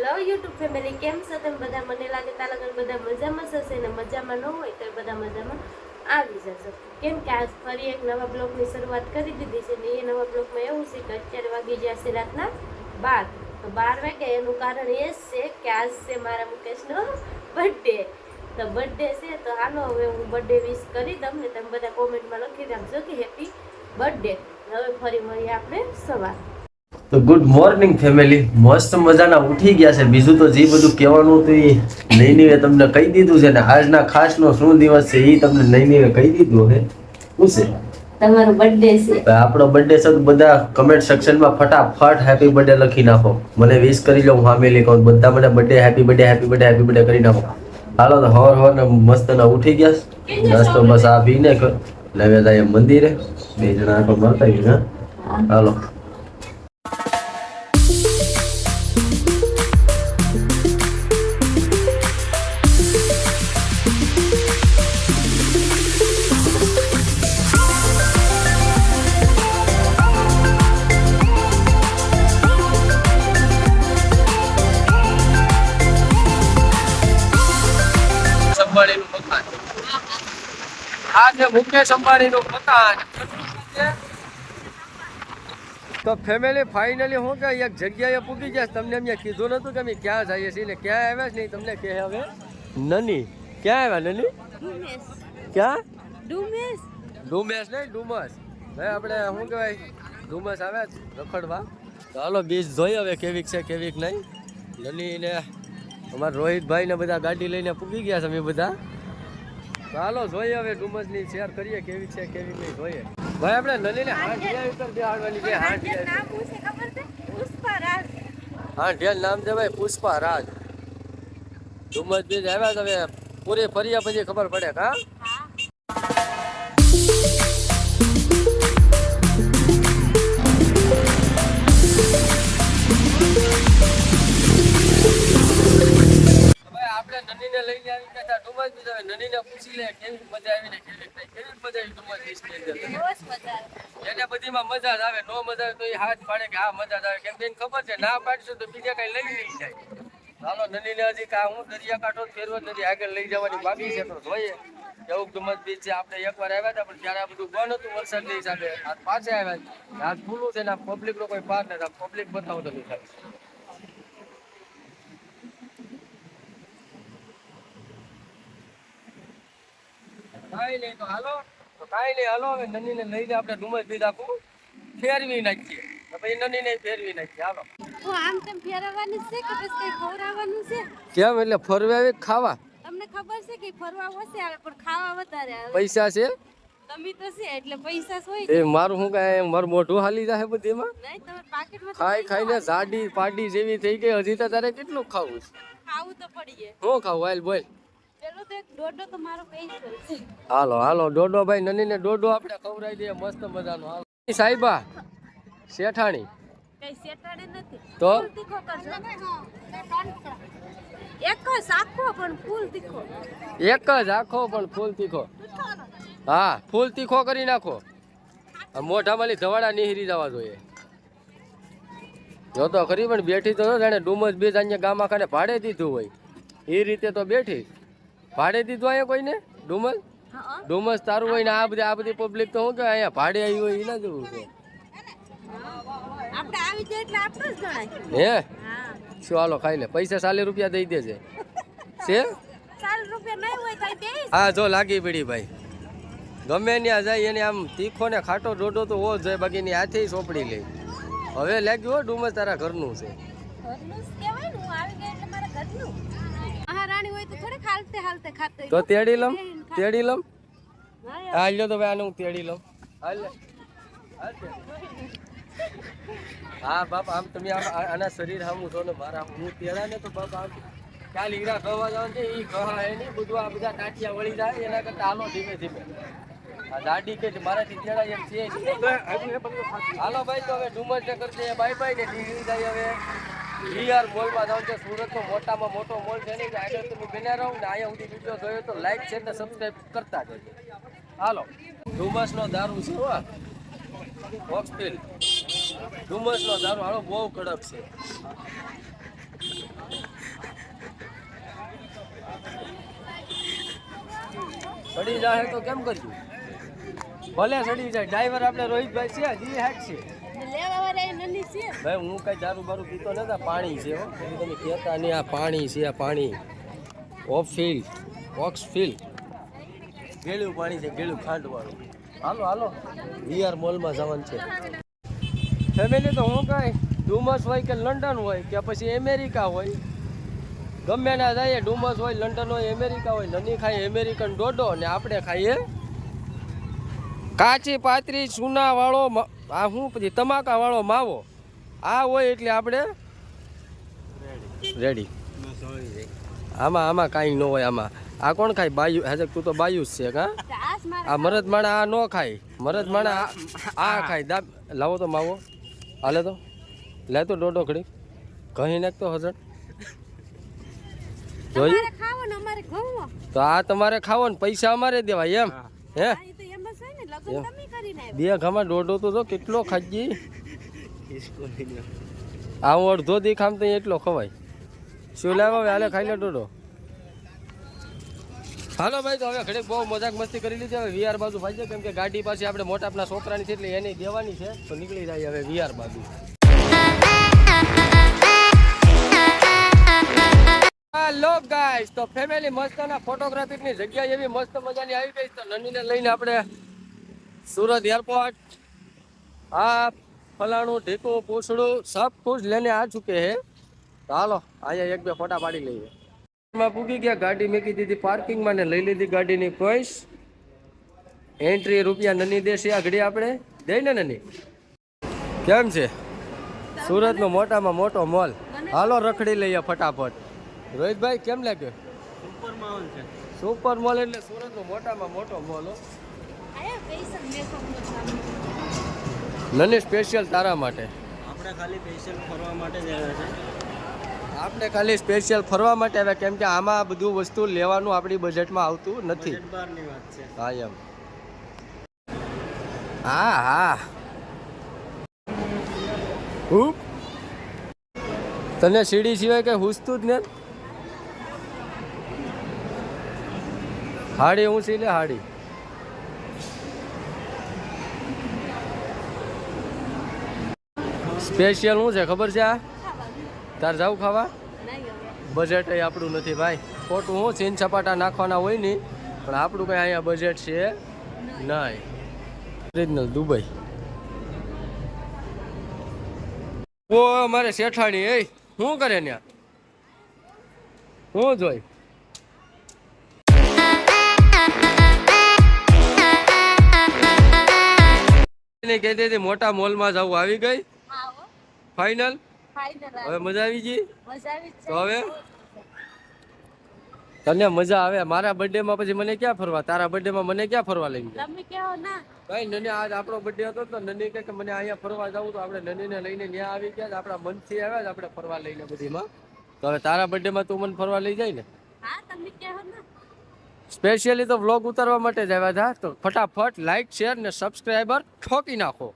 Hello YouTube family કેમ છો તમે? બધા મને લાગે તા લગન બધા મજામાં જશે ને મજામાં ન હોય તો બધા મજામાં આવી જશો. કેમ કે આજ ફરી એક નવા બ્લોગની શરૂઆત કરી દીધી છે ને એ નવા બ્લોગમાં એવું છે કે અત્યારે વાગી ગયા છે રાતના બાર. તો બાર વાગે એનું કારણ એ જ છે કે આજ છે મારા મુકેશનો બર્થડે તો બર્થડે છે, તો હાલો હવે હું બર્થડે વિશ કરી દઉં ને તમે બધા કોમેન્ટમાં લખી રાખજો કે હેપી બર્થડે હવે ફરી મળીએ આપણે સવાર. તો ગુડ મોર્નિંગ ફેમિલી મસ્ત મજાના ઉઠી ગયા છે. બીજું તો જે બધું કહેવાનું હતું એ નૈનીએ તમને કહી દીધું છે ને આજના ખાસનો શું દિવસ છે એ તમને નૈનીએ કહી દીધું છે શું છે? તમારો બર્થડે છે. આપણો બર્થડે છે તો બધા કમેન્ટ સેક્શનમાં ફટાફટ હેપી બર્થડે લખી નાખો. મને વિશ કરી લો ફેમિલી કહું બધા મને birthday happy birthday happy birthday happy birthday કરી નાખો. હાલો તો હવાર હવાર ને મસ્ત ના ઉઠી ગયા. નાસ્તો બસ આ પીને લેવે જાય મંદિરે. બે જણા આટો મારતા હાલો. આ છે મુકેશ અંબાણીનું મકાન તો ફેમિલી ફાઇનલી હું કે એક જગ્યાએ પૂગી ગયા છે. તમને એમ કીધું નતું કે અમે ક્યાં જઈએ છીએ? ને ક્યાં આવ્યા છે નહીં તમને કહે હવે? નની ક્યાં આવ્યા નની? ક્યાં? ડુમેસ ડુમેસ નહીં ડુમસ ભાઈ આપણે શું કહેવાય? ડુમસ આવ્યા છે રખડવા. તો હાલો બીજ જોઈ હવે કેવીક છે કેવીક નહીં. નની ને અમારા રોહિતભાઈ ને બધા ગાડી લઈને પૂગી ગયા છે અમે બધા. હાલો જોઈએ હવે ડુમસની શેર કરીએ કેવી છે કેવી નહીં જોઈએ. ભાઈ આપણે નનીને હાંડિયા ઉપર બેહાડવાની છે હાંડિયા હાંડિયા નામ છે ભાઈ પુષ્પા રાજ ડુમસ બીજ આવ્યા તમે પૂરી ફર્યા પછી ખબર પડે કા નનીને નનીને પૂછી લે કેવી મજા આવી ને કેવી કેવી મજા આવી ડુમસ બીચની અંદર? એને બધીમાં મજા જ આવે નો મજા આવે તો એ હાથ પાડે કે આ મજા જ આવે. કેમ કે એને ખબર છે ના પાડશું તો બીજા કઈ લઈ લઈ જાય. હાલો નદીને હજી કા હું દરિયાકાંઠો ફેરવો નથી આગળ લઈ જવાની બાકી છે તો જોઈએ. કેવું ડુમસ બીચ છે આપણે એકવાર આવ્યા હતા પણ ત્યારે આ બધું બંધ હતું નહીં હિસાબે. આજ પાછે આવ્યા હાથ આજ ખુલ્લું છે ને પબ્લિક કોઈ પાર નથી પબ્લિક બતાવતો નથી ખાલી કાંઈ નહીં તો હાલો. તો કાંઈ નહીં હાલો હવે નનીને લઈને આપણે ડુમસ બીજ આખું ફેરવી નાખીએ. તો પછી નનીને ફેરવી નાખીએ હાલો. હું આમ તેમ ફેરવવાની છે કે બસ કઈ ખવડાવવાનું છે? કેમ એટલે ફરવા આવી ખાવા? તમને ખબર છે કે ફરવા ઓછે આવે પણ ખાવા વધારે આવે. પૈસા છે? તમે તો છે એટલે પૈસા હોય. એ મારું શું કાંઈ મારું મોઢું હાલી જાય બધીમાં નહીં તમે પાકેટમાં ખાઈ ખાઈને. જાડી પાડી જેવી થઈ ગઈ હજી તો તારે કેટલું ખાવું છે? ખાવું તો પડીએ. હું ખાવું? હાલ બોલ. હાલો હાલો ડોડો ભાઈ નનીને ડોડો આપણે ખવડાવી દઈએ મસ્ત મજાનો. હાલો. સાહેબા શેઠાણી. તો? એક જ આખો પણ ફૂલ તીખો. એક જ આખો પણ ફૂલ તીખો. હા ફૂલ તીખો કરી નાખો. મોઢામાં ધવાડા નીહરી જવા જોઈએ. જો તો ખરી પણ બેઠી તો જાણે ડુમસ બીજ અહીંયા ગામ ખાને ભાડે દીધું હોય. એ રીતે તો બેઠી. ભાડે દીધો અહીંયા કોઈને? ડુમસ? ડુમસ તારું હોય ને આ બધી આ બધી પબ્લિક તો શું કે અહીંયા ભાડે આવી હોય એ ના જવું છે. હે? ચાલો ખાઈ લે પૈસા ચાલીસ રૂપિયા દઈ દેજે. છે? હા જો લાગી પડી ભાઈ. ગમે ત્યાં જાય એને આમ તીખો ને ખાટો ડોડો તો હોવો જોઈએ બાકી એની હાથે સોંપડી લે. હવે લાગ્યું હો ડુમસ તારા ઘરનું છે. ઘરનું કહેવાય ને હું આવી ગઈ એટલે મારા ઘરનું. મહારાણી હોય તો થોડે હાલતે હાલતે ખાતે. તો તેડી લમ તેડી લમ હાલ લો તો ભાઈ આનું તેડી લમ હાલ. હા બાપ આમ તમે આમ આના શરીર સામું ઉઠો ને મારા હું તેડા ને તો બાપ આમ ચાલ હીરા ગવા જવાનું છે એ કહા એ નહીં બધું આ બધા ટાંટિયા વળી જાય એના કરતા હાલો ધીમે ધીમે. આ દાડી કે મારાથી તેડા એમ છે હાલો ભાઈ તો હવે ડુમર ચક્કર છે બાય બાય ને નીકળી જાય હવે. વીઆર મોલમાં જાઉં છે. સુરતનો મોટામાં મોટો મોલ છે નહીં આગળ તમે બન્યા રહો ને અહીંયા સુધી વીડિયો જોયો તો લાઈક છે ને સબસ્ક્રાઈબ કરતા જજો. હાલો. ડુમસનો દારૂ છે, હો હોક્સફિલ ડુમસનો દારૂ, હાલો, બહુ કડક છે. સડી જાય તો કેમ કરજો ભલે સડી જાય. ડ્રાઈવર આપણે રોહિતભાઈ છે હજી હેક છે. ભાઈ હું કઈ દારૂ બારૂ પીતો નતા પાણી છે તમે કહેતા નહીં આ પાણી છે આ પાણી. ઓફ ફિલ્ડ ઓક્સ ફિલ્ડ ગેળું પાણી છે ગેળું ખાંડવાળું. હાલો હાલો. વીઆર મોલમાં જવાનું છે. ફેમિલી તો હું કાંઈ ડુમસ હોય કે લંડન હોય કે પછી અમેરિકા હોય. ગમે ના જઈએ ડુમસ હોય લંડન હોય અમેરિકા હોય નની ખાઈએ અમેરિકન ડોડો અને આપણે ખાઈએ કાચી પાતરી ચૂના વાળો આ શું પછી તમાકા વાળો માવો. આ હોય એટલે આપણે રેડી આમાં આમાં કાંઈ ન હોય આમાં. આ કોણ ખાય? બાયુ હજે તું તો બાયુ જ છે કા? આ મરદ માણા આ ન ખાય. મરદ માણા આ- આ ખાય. દાબ લાવો તો માવો. હાલે તો. લે તો ડોડો ખડી કહી નાખ તો હજર જોઈ તો આ તમારે ખાવો ને પૈસા અમારે દેવાય એમ. હે. બે. ઘામાં દોઢો તો જો કેટલો ખાજી? આ હું અડધો દી ખામ તો એટલો ખવાય. શું લાવો હવે હાલે ખાઈ લે દોઢો. હાલો ભાઈ તો હવે ઘડીક બહુ મજાક મસ્તી કરી લીધી. હવે વીઆર બાજુ ભાઈ કેમ કે ગાડી પાસે આપણે મોટા આપણા છોકરાની છે એટલે એને દેવાની છે. તો નીકળી જાય હવે વીઆર બાજુ. હેલો ગાઈસ તો ફેમિલી મસ્તના ફોટોગ્રાફીની જગ્યા એવી મસ્ત મજાની આવી ગઈ તો નનીને લઈને આપણે सूरत एयरपोर्ट आप फलाणु ढीकू पूछड़ू सब कुछ लेने आ चुके हैं तो हालो आया एक બે ફોટા પાડી લઈએ માં પૂગી ગયા ગાડી મેકી દીધી પાર્કિંગમાં ને લઈ લીધી ગાડીની પોઈસ એન્ટ્રી રૂપિયા નની દેશે આ ઘડી આપણે દઈ ને નની કેમ છે સુરતનો મોટામાં મોટો મોલ હાલો રખડી લઈએ ફટાફટ રોહિતભાઈ કેમ લાગ્યો સુપર માહોલ છે સુપર મોલ એટલે સુરતનો મોટામાં મોટો મોલ હો નની સ્પેશિયલ તારા માટે? આપણે ખાલી સ્પેશિયલ ફરવા માટે જ આવ્યા છે. આપણે ખાલી સ્પેશિયલ ફરવા માટે આવ્યા કેમ કે આમાં બધું વસ્તુ લેવાનું આપણી બજેટમાં આવતું નથી. બજેટ બહારની વાત છે. હા એમ. હા હા. હું? તને સીડી સિવાય કઈ હુસતું જ ને હાડી હું સી લે હાડી? સ્પેશિયલ શું છે? ખબર છે આ? તાર જાવ ખાવા? બજેટ એ આપણું નથી ભાઈ. ખોટું હું ચીન સપાટા નાખવાના હોય નહીં પણ આપણું કંઈ અહીંયા બજેટ છે નહીં. Original Dubai. ઓ મારે શેઠાણી, એ, શું કરે ત્યાં શું જોઈ? કહેતી હતી, મોટા મોલમાં જવું આવી ગઈ. ફાઇનલ હવે મજા આવી ગઈ? તો હવે? તને મજા આવે? મારા બર્થડે માં પછી મને ક્યાં ફરવા? તારા બર્થડે માં મને ક્યાં ફરવા જાય? તમે કહો ના. ભાઈ નને આજ આપણો બર્થડે હતો તો નને કહે કે મને અહીંયા ફરવા જવું તો આપણે નનીને લઈને ત્યાં આવી ગયા આપણા આપણા મનથી આવ્યા આપણે ફરવા લઈને બધીમાં. તો હવે તારા બર્થડે માં તું મને ફરવા લઈ જાય ને? હા તમે કહો ના. સ્પેશિયલી તો વ્લોગ ઉતારવા માટે જ આવ્યા હતા તો ફટાફટ લાઈક શેર ને સબસ્ક્રાઈબર ઠોકી નાખો.